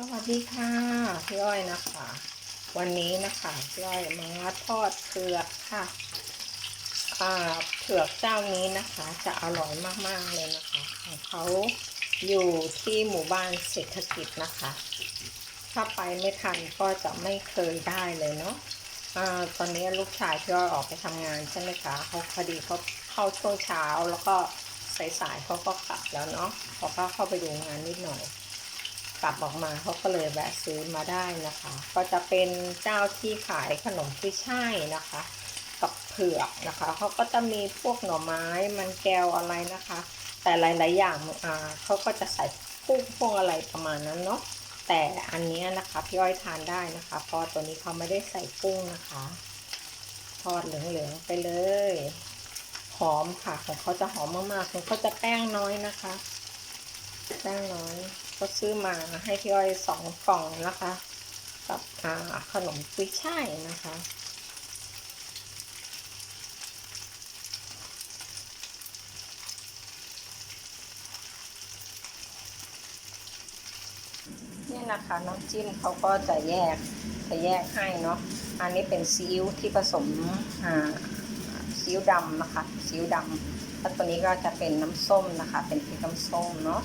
สวัสดีค่ะพี่อ้อยนะคะ วันนี้นะคะพี่อ้อยมาทอดเผือกค่ะอ่าเผือกเจ้านี้นะคะ จะอร่อยมากๆเลยนะคะของเขาอยู่ที่หมู่บ้านเศรษฐกิจนะคะ ถ้าไปไม่ทันก็จะไม่เคยได้เลยเนาะอาตอนนี้ลูกชายพี่อ้อยออกไปทำงานใช่ไหมคะเขาพอดีเขาเข้าช่วงเช้าแล้วก็สายๆเขาก็กลับแล้วเนาะเขาก็เข้าไปดูงานนิดหน่อย กลับออกมาเขาก็เลยแวะซื้อมาได้นะคะ ก็จะเป็นเจ้าที่ขายขนมกุ้ยช่ายนะคะ กับเผือกนะคะเขาก็จะมีพวกหน่อไม้มันแก้วอะไรนะคะ แต่หลายๆอย่างอ่าเขาก็จะใส่กุ้งพวกอะไรประมาณนั้นเนาะแต่อันนี้นะคะพี่อ้อยทานได้นะคะเพราะตัวนี้เขาไม่ได้ใส่กุ้งนะคะทอดเหลืองๆไปเลยหอมค่ะของเขาจะหอมมากๆของเขาจะแป้งน้อยนะคะ แป้งน้อย ก็ซื้อมาให้พี่อ้อยสองกล่องนะคะ กับขนมกุ้ยช่ายนะคะเนี่ยนะคะน้ำจิ้มเขาก็จะแยกจะแยกให้เนาะอันนี้เป็นซีอิ๊วที่ผสมซีอิ๊วดำนะคะซีอิ๊วดำแล้วตัวนี้ก็จะเป็นน้ำส้มนะคะ เป็นพริกน้ำส้มเนาะ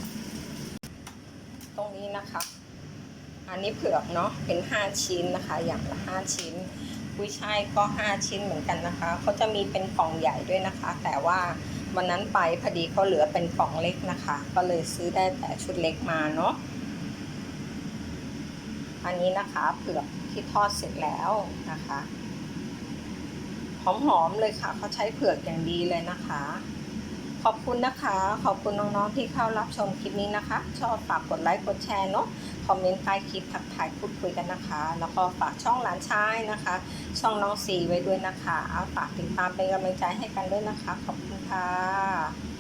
รงนี้นะคะ อันนี้เผือกเนาะเป็น 5 ชิ้นนะคะ อย่างละ 5 ชิ้นกุ้ยช่ายก็ 5 ชิ้นเหมือนกันนะคะเขาจะมีเป็นกล่องใหญ่ด้วยนะคะ แต่ว่าวันนั้นไปพอดีเขาเหลือเป็นกล่องเล็กนะคะ ก็เลยซื้อได้แต่ชุดเล็กมาเนาะอันนี้นะคะเผือกที่ทอดเสร็จแล้วนะคะหอมๆเลยค่ะเขาใช้เผือกอย่างดีเลยนะคะ ขอบคุณนะคะ ขอบคุณน้องๆที่เข้ารับชมคลิปนี้นะคะ ชอบฝากกดไลค์กดแชร์เนาะคอมเมนต์ใต้คลิปทักทายพูดคุยกันนะคะ แล้วก็ฝากช่องหลานชายนะคะ ช่องน้องสีไว้ด้วยนะคะฝากติดตามเป็นกำลังใจให้กันด้วยนะคะ ขอบคุณค่ะ